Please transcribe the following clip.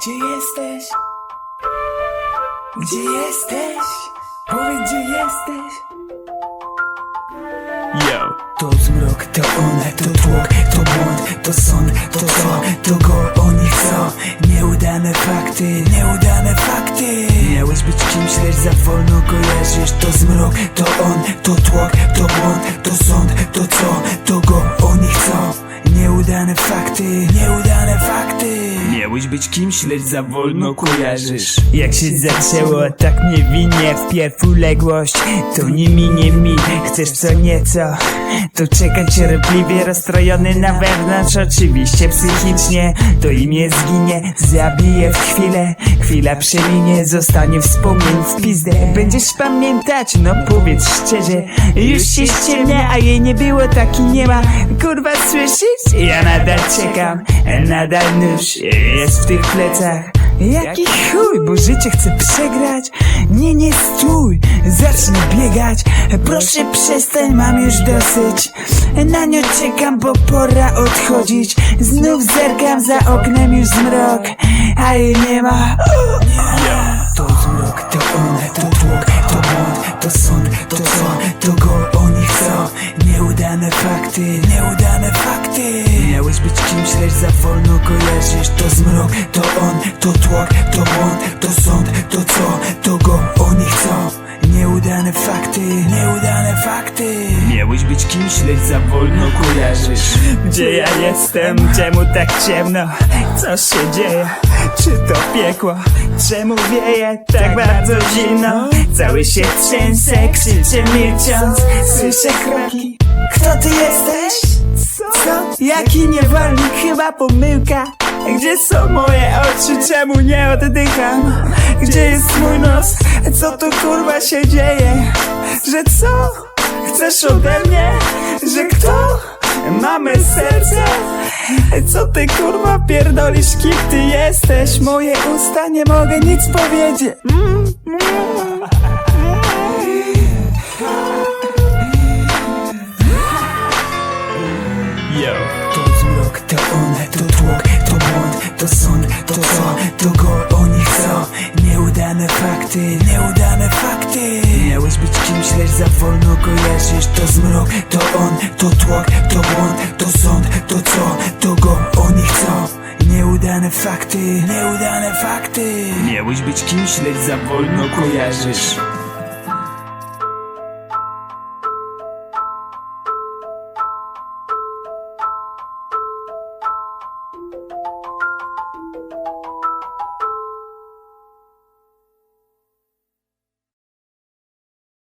Gdzie jesteś? Gdzie jesteś? Powiedz, gdzie jesteś? Yo. To zmrok, to one, to tłok, to błąd, to sąd, to co, to go oni chcą Nieudane fakty, nieudane fakty Miałeś być kimś, lecz za wolno kojarzysz To zmrok, to on, to tłok, to błąd, to sąd, to co, to go oni chcą Nieudane fakty, nieudane fakty Miałeś być kimś, lecz za wolno kojarzysz. Jak się zaczęło tak niewinnie Wpierw uległość, to nie minie mi. Chcesz co nieco, to czekać cierpliwie. Rozstrojony na wewnątrz, oczywiście psychicznie. To imię zginie, zabije w chwilę. Chwila przeminie, zostanie wspomnień w pizdę. Będziesz pamiętać, no powiedz szczerze Już się ściemnia, a jej nie było, tak i nie ma. Kurwa słyszysz? Ja nadal czekam, nadal nóż jest w tych plecach. Jaki chuj, bo życie chcę przegrać. Nie, nie stój, zacznij biegać. Proszę przestań, mam już dosyć. Na nią czekam, bo pora odchodzić. Znów zerkam za oknem już zmrok. A jej nie ma. To zmrok, to one, to tłok, to błąd, to sąd, to co, to go oni chcą. Nieudane fakty, nieudane fakty to on, to tłok, to błąd, to sąd, to co, to go oni chcą Nieudane fakty, nieudane fakty Miałeś być kimś, lecz za wolno kojarzysz Gdzie ja jestem? Czemu tak ciemno? Co się dzieje? Czy to piekło? Czemu wieje tak bardzo zimno? Cały się trzęsę, krzyczę milcząc Słyszę kroki Kto ty jesteś? Co? Jaki niewolnik? Chyba pomyłka Gdzie są moje oczy? Czemu nie oddycham? Gdzie jest mój nos? Co tu kurwa się dzieje? Że co? Chcesz ode mnie? Że kto? Mamy serce? Co ty kurwa pierdolisz, kim ty jesteś? Moje usta nie mogę nic powiedzieć to go oni chcą? Nieudane fakty, nieudane fakty. Miałeś być kimś, lecz za wolno kojarzysz To zmrok, to on, to tłok, to błąd, to sąd, to co, to go oni chcą. Nieudane fakty, nieudane fakty. Miałeś być kimś, lecz za wolno kojarzysz